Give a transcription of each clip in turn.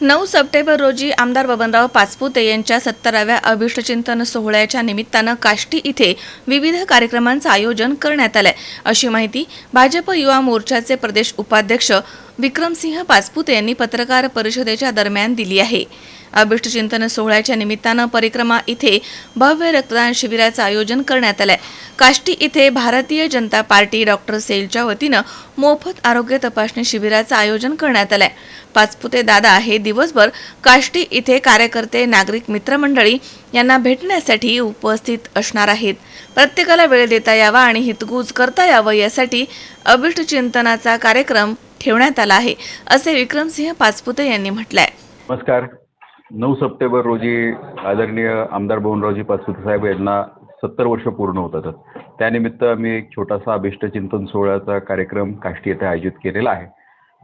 नऊ सप्टेंबर रोजी आमदार बबनराव पाचपुते यांच्या सत्तराव्या अभिष्टचिंतन सोहळ्याच्या निमित्तानं काष्टी इथे विविध कार्यक्रमांचं आयोजन करण्यात आलंय. अशी माहिती भाजप युवा मोर्चाचे प्रदेश उपाध्यक्ष विक्रमसिंह पाचपुते यांनी पत्रकार परिषदेच्या दरम्यान दिली आहे. अभिष्टचिंतन सोहळ्याच्या निमित्तानं परिक्रमा इथे भव्य रक्तदान शिबिराचं आयोजन करण्यात आलंय. काष्टी इथे भारतीय जनता पार्टी डॉक्टर सेलच्या वतीनं मोफत आरोग्य तपासणी शिबिराचं आयोजन करण्यात आलंय. पाचपुते दादा हे दिवसभर काष्टी इथे कार्यकर्ते नागरिक मित्रमंडळी यांना भेटण्यासाठी उपस्थित असणार आहेत. प्रत्येकाला वेळ देता यावा आणि हितगुज करता यावं यासाठी अभिष्ट चिंतनाचा कार्यक्रम ठेवण्यात आला आहे असे विक्रमसिंह पाचपुते यांनी म्हटलंय. नमस्कार. नऊ सप्टेंबर रोजी आदरणीय आमदार बबनरावजी पाचपुते साहेब यांना सत्तर वर्ष पूर्ण होतात त्यानिमित्त आम्ही एक छोटासा अभिष्टचिंतन सोहळ्याचा कार्यक्रम काष्टी येथे आयोजित केलेला आहे.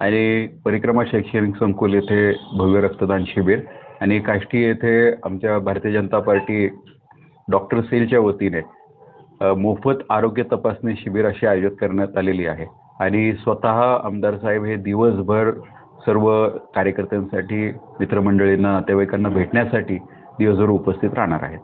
आणि परिक्रमा शैक्षणिक संकुल येथे भव्य रक्तदान शिबिर आणि काष्टी येथे आमच्या भारतीय जनता पार्टी डॉक्टर सेलच्या वतीने मोफत आरोग्य तपासणी शिबिर अशी आयोजित करण्यात आलेली आहे. आणि स्वतः आमदार साहेब हे दिवसभर सर्व कार्यकर्त्यांसाठी मित्रमंडळींना नातेवाईकांना भेटण्यासाठी दिवसभर उपस्थित राहणार आहेत.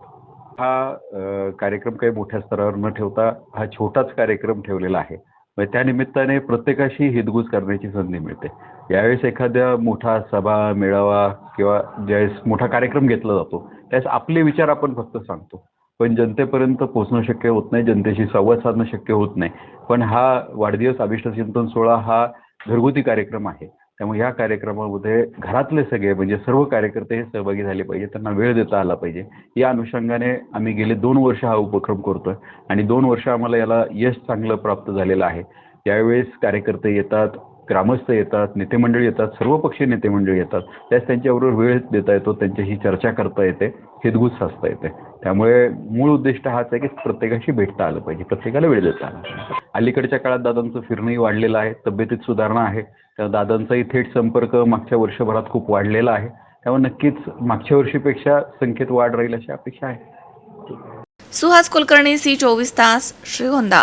हा कार्यक्रम काही मोठ्या स्तरावर न ठेवता हा छोटाच कार्यक्रम ठेवलेला आहे. त्यानिमित्ताने प्रत्येकाशी हितगुज करण्याची संधी मिळते. यावेळेस एखाद्या मोठा सभा मेळावा किंवा ज्यावेळेस मोठा कार्यक्रम घेतला जातो त्यावेळेस आपले विचार आपण फक्त सांगतो. पण जनतेपर्यंत पोहोचणं शक्य होत नाही जनतेशी संवाद साधणं शक्य होत नाही. पण हा वाढदिवस अभिष्ट चिंतन सोहळा हा घरगुती कार्यक्रम आहे. त्यामुळे या कार्यक्रमामध्ये घरातले सगळे म्हणजे सर्व कार्यकर्ते हे सहभागी झाले पाहिजे त्यांना वेळ देता आला पाहिजे. या अनुषंगाने आम्ही गेले दोन वर्ष हा उपक्रम करतोय आणि दोन वर्ष आम्हाला याला यश चांगलं प्राप्त झालेलं आहे. त्यावेळेस कार्यकर्ते येतात ग्रामस्थ येतात नेते मंडळी येतात सर्व पक्षीय नेते मंडळी येतात. त्याच त्यांच्याबरोबर वेळ देता येतो त्यांच्याशी चर्चा करता येते हितगुज साधता येते. त्यामुळे मूळ उद्दिष्ट हाच आहे की प्रत्येकाशी भेटता आलं पाहिजे प्रत्येकाला वेळ देता आला पाहिजे. अलीकडच्या काळात दादांचं फिरणंही वाढलेलं आहे तब्येतीत सुधारणा आहे. त्या दादांचाही थेट संपर्क मागच्या वर्षभरात खूप वाढलेला आहे. त्यामुळे नक्कीच मागच्या वर्षीपेक्षा संख्येत वाढ राहील अशी अपेक्षा आहे. सुहास कुलकर्णी सी चोवीस तास श्रीगोंदा.